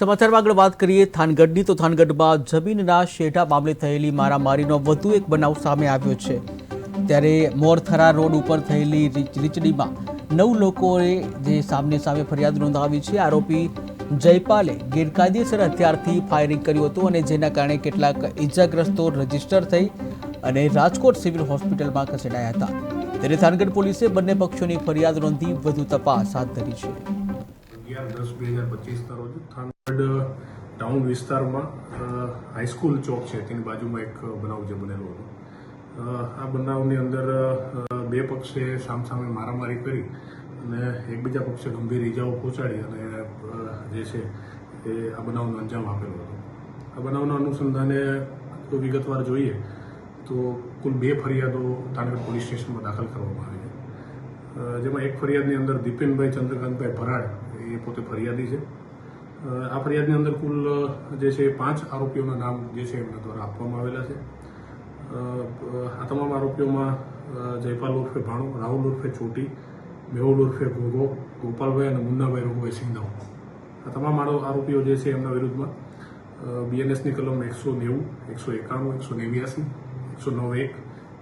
સમાચારમાં આગળ વાત કરીએ થાનગઢની, તો થાનગઢમાં જમીનના શેઢા મામલે થયેલી મારામારીનો વધુ એક બનાવ સામે આવ્યો છે. ત્યારે મોરથરા રોડ ઉપર થયેલી રીચ- રીચડીમાં નવ લોકોએ જે સામને સામે ફરિયાદ નોંધાવી છે, આરોપી જયપાલે ગેરકાયદેસર હથિયારથી ફાયરિંગ કર્યું હતું અને જેના કારણે કેટલાક ઇજાગ્રસ્તો રજિસ્ટર થઈ અને રાજકોટ સિવિલ હોસ્પિટલમાં ખસેડાયા હતા. ત્યારે થાનગઢ પોલીસે બંને પક્ષોની ફરિયાદ નોંધી વધુ તપાસ હાથ ધરી છે. દસ બે હજાર પચીસના રોજ થાનગઢ ટાઉન વિસ્તારમાં હાઈસ્કૂલ ચોક છે. તેની બાજુમાં એક બનાવ જે બનેલો હતો. આ બનાવની અંદર બે પક્ષે સામસામે મારામારી કરી અને એકબીજા પક્ષે ગંભીર ઇજાઓ પહોંચાડી અને જે છે એ આ બનાવનો અંજામ આપેલો હતો. આ બનાવના અનુસંધાને જો વિગતવાર જોઈએ તો કુલ બે ફરિયાદો તાનગઢ પોલીસ સ્ટેશનમાં દાખલ કરવામાં આવી છે. જેમાં એક ફરિયાદની અંદર દીપેનભાઈ ચંદ્રકાંતભાઈ ભરાડ એ પોતે ફરિયાદી છે. આ ફરિયાદની અંદર કુલ જે છે પાંચ આરોપીઓના નામ જે છે એમના દ્વારા આપવામાં આવેલા છે. આ તમામ આરોપીઓમાં જયપાલ ઉર્ફે ભાણો, રાહુલ ઉર્ફે ચોટી, મેહુલ ઉર્ફે ગોગો ગોપાલભાઈ અને મુન્નાભાઈ રોગભાઈ સિંધાવ આ તમામ આરો- આરોપીઓ જે છે એમના વિરુદ્ધમાં બીએનએસની કલમ એકસો નેવું, એકસો એકાણું, એકસો નેવ્યાસી, એકસો નવ એક,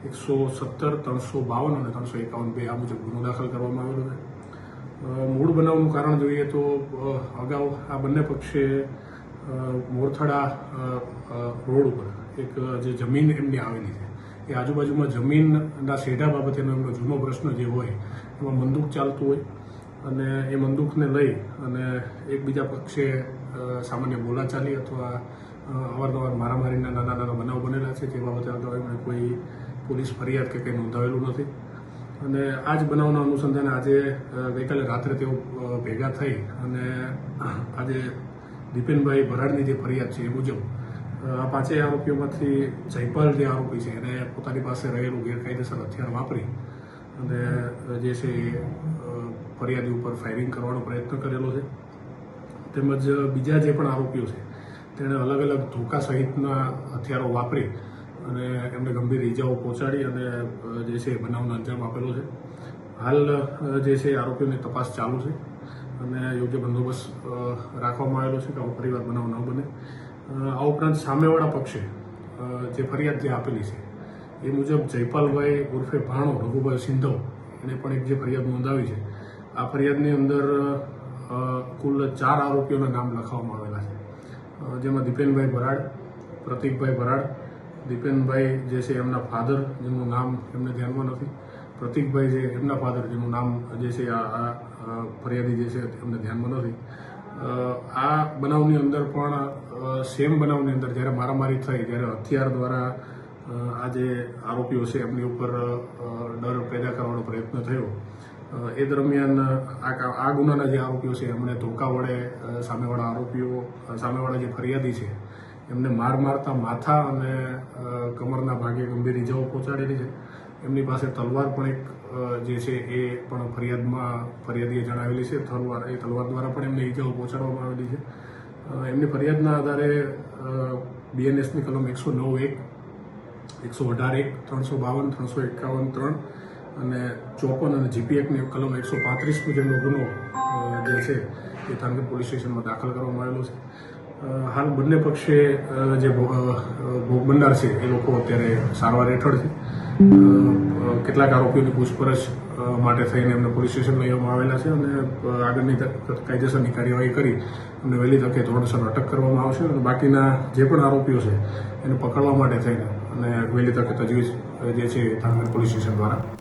એકસો સત્તર, ત્રણસો બાવન અને ત્રણસો એકાવન બે આ મુજબ ગુનો દાખલ કરવામાં આવેલો છે. મૂળ બનાવનું કારણ જોઈએ તો અગાઉ આ બંને પક્ષે મોરથડા રોડ ઉપર એક, જે જમીન એમની આવેલી છે. એ આજુબાજુમાં જમીનના શેઢા બાબતેનો એમનો જૂનો પ્રશ્ન જે હોય, એમાં બંદૂક ચાલતું હોય અને એ બંદૂકને લઈ અને એકબીજા પક્ષે સામાન્ય બોલાચાલી અથવા અવારનવાર મારામારીના નાના નાના બનાવ બનેલા છે જે બાબતે અગાઉ એમણે કોઈ પોલીસ ફરિયાદ કે કંઈ નોંધાવેલું નથી. અને આ જ બનાવના અનુસંધાને આજે ગઈકાલે રાત્રે તેઓ ભેગા થઈ અને આજે દીપેનભાઈ ભરાડની જે ફરિયાદ છે એ મુજબ આ પાંચેય આરોપીઓમાંથી જયપાલ જે આરોપી છે એને પોતાની પાસે રહેલું ગેરકાયદેસર હથિયાર વાપરી અને જે છે એ ફરિયાદી ઉપર ફાયરિંગ કરવાનો પ્રયત્ન કરેલો છે. તેમજ બીજા જે પણ આરોપીઓ છે, તેણે અલગ અલગ ધોકા સહિતના હથિયારો વાપરી અને એમને ગંભીર ઈજાઓ પહોંચાડી અને જે છે બનાવનો અંજામ આપેલો છે. હાલ જે છે આરોપીઓની તપાસ ચાલુ છે અને યોગ્ય બંદોબસ્ત રાખવામાં આવેલો છે કે આવો પરિવાર બનાવ ન બને. આ ઉપરાંત સામેવાળા પક્ષે જે ફરિયાદ જે આપેલી છે એ મુજબ જયપાલભાઈ ઉર્ફે ભાણો, રઘુભાઈ સિંધવ, એને પણ એક જે ફરિયાદ નોંધાવી છે, આ ફરિયાદની અંદર કુલ ચાર આરોપીઓના નામ લખવામાં આવેલા છે. જેમાં દીપેનભાઈ ભરાડ, પ્રતિકભાઈ ભરાડ દીપેનભાઈ જે છે એમના ફાધર, જેમનું નામ એમને ધ્યાનમાં નથી. પ્રતિકભાઈ જે એમના ફાધર જેનું નામ જે છે આ ફરિયાદી જે છે એમને ધ્યાનમાં નથી. આ બનાવની અંદર પણ સેમ બનાવની અંદર જ્યારે મારામારી થઈ જ્યારે હથિયાર દ્વારા આ જે આરોપીઓ છે એમની ઉપર ડર પેદા કરવાનો પ્રયત્ન થયો. એ દરમિયાન આ ગુનાના જે આરોપીઓ છે એમણે ધોકા વડે સામેવાળા આરોપીઓ સામેવાળા જે ફરિયાદી છે એમને માર મારતા માથા અને કમરના ભાગે ગંભીર ઇજાઓ પહોંચાડેલી છે. એમની પાસે તલવાર પણ એક જે છે એ પણ ફરિયાદમાં, ફરિયાદીએ જણાવેલી છે. તલવાર, એ તલવાર દ્વારા પણ એમને ઇજાઓ પહોંચાડવામાં આવેલી છે. એમની ફરિયાદના આધારે બીએનએસની કલમ એકસો નવ એક, એકસો અઢાર એક, ત્રણસો બાવન, ત્રણસો એકાવન ત્રણ અને ચોપન અને જીપીએફની કલમ એકસો પાંત્રીસ મુજબનો ગુનો જે છે એ થાનગઢ પોલીસ સ્ટેશનમાં દાખલ કરવામાં આવેલો છે. હાલ બંને પક્ષે જે ભોગ બનનાર છે, એ લોકો અત્યારે સારવાર હેઠળ છે. કેટલાક આરોપીઓની પૂછપરછ માટે થઈને એમને પોલીસ સ્ટેશન લઈ આવેલા છે અને આગળની કાયદેસરની કાર્યવાહી કરી એમને વહેલી તકે ધોરણસર અટક કરવામાં આવશે અને બાકીના જે પણ આરોપીઓ છે, એને પકડવા માટે થઈને અને વહેલી તકે તજવીજ જે છે પોલીસ સ્ટેશન દ્વારા